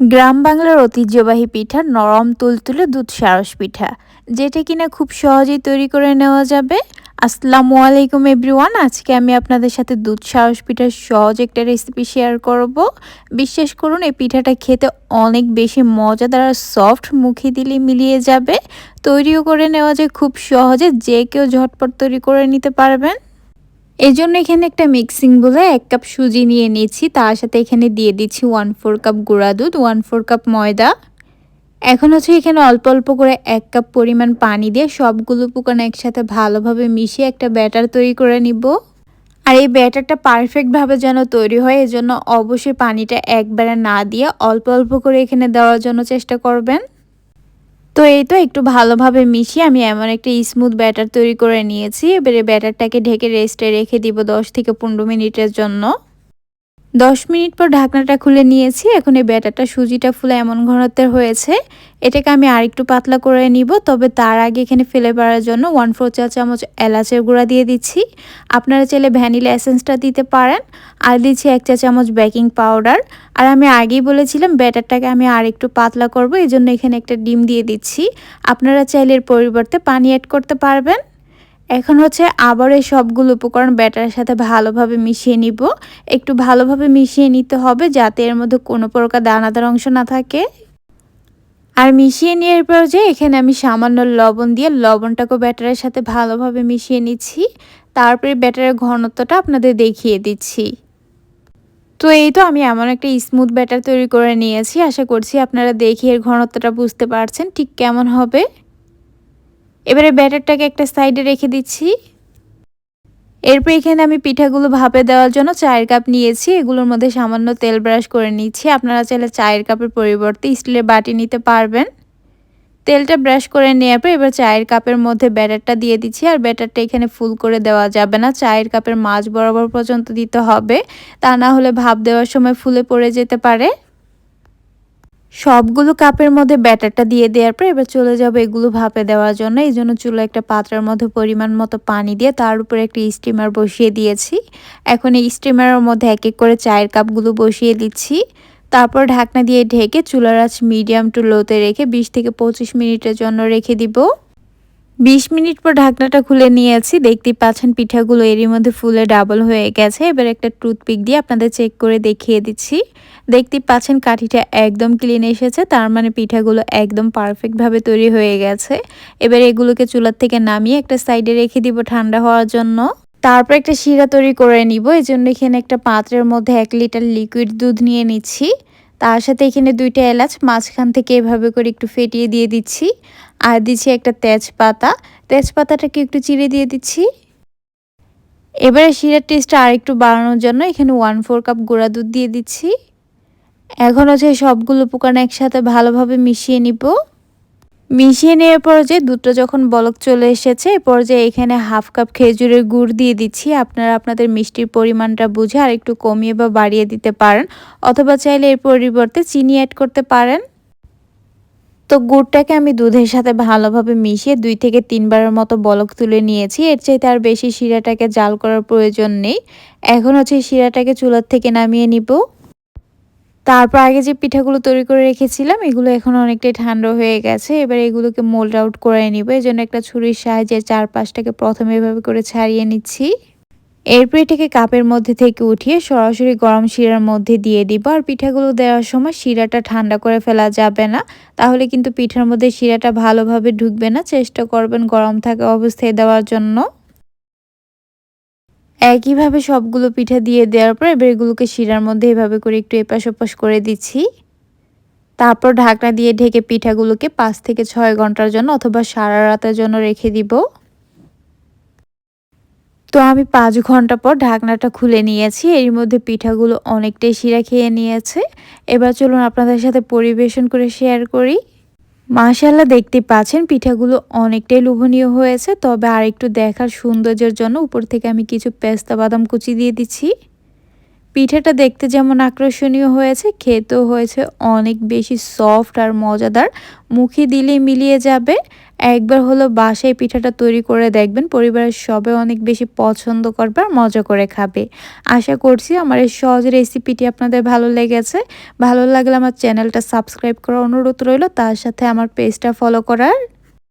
গ্রাম বাংলার ঐতিহ্যবাহী পিঠা নরম তুলতুলে দুধ সারস পিঠা। যেটা কিনা খুব সহজেই তৈরি করে নেওয়া যাবে। আসসালামু আলাইকুম, এভরিওয়ান। আজকে আমি আপনাদের সাথে দুধ সারস পিঠার সহজ একটা রেসিপি শেয়ার করব। বিশ্বাস করুন, এই পিঠাটা খেতে অনেক বেশি মজাদার আর সফট মুখে দিলে মিলিয়ে যাবে। তৈরিও করে নেওয়া যায় খুব সহজে, যে কেউ ঝটপট তৈরি করে নিতে পারবেন। এই জন্য এখানে একটা মিক্সিং বলে এক কাপ সুজি নিয়ে নিয়েছি। তার সাথে এখানে দিয়ে দিচ্ছি ওয়ান ফোর কাপ গুঁড়া দুধ ওয়ান ফোর কাপ ময়দা। এখন হচ্ছে এখানে অল্প অল্প করে এক কাপ পরিমাণ পানি দিয়ে সবগুলো উপকরণ একসাথে ভালোভাবে মিশিয়ে একটা ব্যাটার তৈরি করে নিব। আর এই ব্যাটারটা পারফেক্টভাবে যেন তৈরি হয়, এজন্য অবশ্যই পানিটা একবারে না দিয়ে অল্প অল্প করে এখানে দেওয়ার জন্য চেষ্টা করবেন। তো এই তো একটু ভালোভাবে মিশিয়ে আমি এমন একটা স্মুথ ব্যাটার তৈরি করে নিয়েছি। এবারে ব্যাটারটাকে ঢেকে রেস্টে রেখে দিব দশ থেকে পনেরো মিনিটের জন্য। দশ মিনিট পর ঢাকনাটা খুলে নিয়েছি। এখন এই ব্যাটারটা, সুজিটা ফুলে এমন ঘনত্বের হয়েছে। এটাকে আমি আরেকটু পাতলা করে নিব, তবে তার আগে এখানে ফেলে পাড়ার জন্য ওয়ান ফোর চা চামচ এলাচের গুঁড়া দিয়ে দিচ্ছি। আপনারা চাইলে ভ্যানিলা এসেন্সটা দিতে পারেন। আর দিচ্ছি এক চা চামচ বেকিং পাউডার। আর আমি আগেই বলেছিলাম, ব্যাটারটাকে আমি আর একটু পাতলা করব এই জন্য এখানে একটা ডিম দিয়ে দিচ্ছি। আপনারা চাইলে এর পরিবর্তে পানি অ্যাড করতে পারবেন। এখন হচ্ছে আবার এই সবগুলো উপকরণ ব্যাটারের সাথে ভালোভাবে মিশিয়ে নিব। একটু ভালোভাবে মিশিয়ে নিতে হবে যাতে এর মধ্যে কোনো প্রকার দানাদার অংশ না থাকে। আর মিশিয়ে নেওয়ার পর যে এখানে আমি সামান্য লবণ দিয়ে লবণটাকে ব্যাটারের সাথে ভালোভাবে মিশিয়ে নিচ্ছি। তারপরে ব্যাটারের ঘনত্বটা আপনাদের দেখিয়ে দিচ্ছি। তো এই তো আমি এমন একটা স্মুথ ব্যাটার তৈরি করে নিয়েছি। আশা করছি আপনারা দেখি এর ঘনত্বটা বুঝতে পারছেন। ঠিক কেমন হবে? এবারে ব্যাটারটাকে একটা সাইডে রেখে দিচ্ছি। এরপর এখানে আমি পিঠাগুলো ভাপে দেওয়ার জন্য চায়ের কাপ নিয়েছি। এগুলোর মধ্যে সামান্য তেল ব্রাশ করে নিচ্ছি। আপনারা চাইলে চায়ের কাপের পরিবর্তে স্টিলের বাটি নিতে পারবেন। তেলটা ব্রাশ করে নেওয়ার পর এবার চায়ের কাপের মধ্যে ব্যাটারটা দিয়ে দিচ্ছি। আর ব্যাটারটা এখানে ফুল করে দেওয়া যাবে না। চায়ের কাপের মাছ বরাবর পর্যন্ত দিতে হবে। তা না হলে ভাপ দেওয়ার সময় ফুলে পড়ে যেতে পারে। সবগুলো কাপের মধ্যে ব্যাটারটা দিয়ে দেওয়ার পর এবার চলে যাবে এগুলো ভাপে দেওয়ার জন্য। এই জন্য চুলো একটা পাত্রের মধ্যে পরিমাণ মতো পানি দিয়ে তার উপরে একটা স্টিমার বসিয়ে দিয়েছি। এখন এই স্টিমারের মধ্যে এক এক করে চায়ের কাপগুলো বসিয়ে দিচ্ছি। তারপর ঢাকনা দিয়ে ঢেকে চুলার আঁচ মিডিয়াম টু লোতে রেখে বিশ থেকে পঁচিশ মিনিটের জন্য রেখে দিব। বিশ মিনিট পর ঢাকনাটা খুলে নিয়েছি। দেখতেই পাচ্ছেন পিঠাগুলো এরই মধ্যে ফুলে ডাবল হয়ে গেছে। এবার একটা টুথপিক দিয়ে আপনাদের চেক করে দেখিয়ে দিচ্ছি। দেখতেই পাচ্ছেন কাঠিটা একদম ক্লিন এসেছে, তার মানে পিঠাগুলো একদম পারফেক্টভাবে তৈরি হয়ে গেছে। এবার এগুলোকে চুলার থেকে নামিয়ে একটা সাইডে রেখে দিব ঠান্ডা হওয়ার জন্য। তারপর একটা শিরা তৈরি করে নিব। এই জন্য এখানে একটা পাত্রের মধ্যে এক লিটার লিকুইড দুধ নিয়ে নিচ্ছি। তার সাথে এখানে দুইটা এলাচ, মাঝখান থেকে এভাবে করে একটু ফেটিয়ে দিয়ে দিচ্ছি। আর দিচ্ছি একটা তেজপাতা। তেজপাতাটাকে একটু চিড়ে দিয়ে দিচ্ছি। এবারে শিরার টেস্টটা আর একটু বাড়ানোর জন্য এখানে ওয়ান ফোর কাপ গুঁড়া দুধ দিয়ে দিচ্ছি। এখন হচ্ছে সবগুলো পোকানো একসাথে ভালোভাবে মিশিয়ে নিব। মিশিয়ে নেওয়ার পর যে দুধটা যখন বলক চলে এসেছে এরপর যে এখানে হাফ কাপ খেজুরের গুড় দিয়ে দিচ্ছি। আপনারা আপনাদের মিষ্টির পরিমাণটা বুঝে আর একটু কমিয়ে বা বাড়িয়ে দিতে পারেন, অথবা চাইলে এর পরিবর্তে চিনি অ্যাড করতে পারেন। তো গুড়টাকে আমি দুধের সাথে ভালোভাবে মিশিয়ে দুই থেকে তিনবারের মতো বলক তুলে নিয়েছি। এর চাইতে আর বেশি শিরাটাকে জাল করার প্রয়োজন নেই। এখন হচ্ছে শিরাটাকে চুলার থেকে নামিয়ে নিব। তারপর আগে যে পিঠাগুলো তৈরি করে রেখেছিলাম, এগুলো এখন অনেকটাই ঠান্ডা হয়ে গেছে। এবার এগুলোকে মোল্ড আউট করে নিব। এই জন্য একটা ছুরির সাহায্যে চারপাশটাকে প্রথমে এভাবে করে ছাড়িয়ে নিচ্ছি। এরপর এটাকে কাপের মধ্যে থেকে উঠিয়ে সরাসরি গরম শিরার মধ্যে দিয়ে দিব। আর পিঠাগুলো দেওয়ার সময় শিরাটা ঠান্ডা করে ফেলা যাবে না। তাহলে কিন্তু পিঠার মধ্যে শিরাটা ভালোভাবে ঢুকবে না। চেষ্টা করবেন গরম থাকা অবস্থায় দেওয়ার জন্য। একইভাবে সবগুলো পিঠা দিয়ে দেওয়ার পর এবার এগুলোকে শিরার মধ্যে এভাবে করে একটু এপাশ ওপাশ করে দিচ্ছি। তারপর ঢাকনা দিয়ে ঢেকে পিঠাগুলোকে পাঁচ থেকে ছয় ঘণ্টার জন্য অথবা সারা রাতের জন্য রেখে দিব। তো আমি পাঁচ ঘণ্টা পর ঢাকনাটা খুলে নিয়েছি, এর মধ্যে পিঠাগুলো অনেকটাই শিরা খেয়ে নিয়েছে। এবার চলুন আপনাদের সাথে পরিবেশন করে শেয়ার করি। মাশাল্লাহ দেখতে পাচ্ছেন, পিঠাগুলো অনেকটাই লোভনীয় হয়েছে। তবে আর একটু দেখার সৌন্দর্যের জন্য উপর থেকে আমি কিছু পেস্তা বাদাম কুচি দিয়ে দিচ্ছি। পিঠাটা দেখতে যেমন আকর্ষণীয় হয়েছে, খেতেও হয়েছে অনেক বেশি সফট আর মজাদার। মুখে দিলে মিলিয়ে যাবে। একবার হলো বাসায় পিঠাটা তৈরি করে দেখবেন, পরিবারের সবাই অনেক বেশি পছন্দ করবে আর মজা করে খাবে। আশা করছি আমার এই সহজ রেসিপিটি আপনাদের ভালো লেগেছে। ভালো লাগলে আমার চ্যানেলটা সাবস্ক্রাইব করার অনুরোধ রইল, তার সাথে আমার পেজটা ফলো করার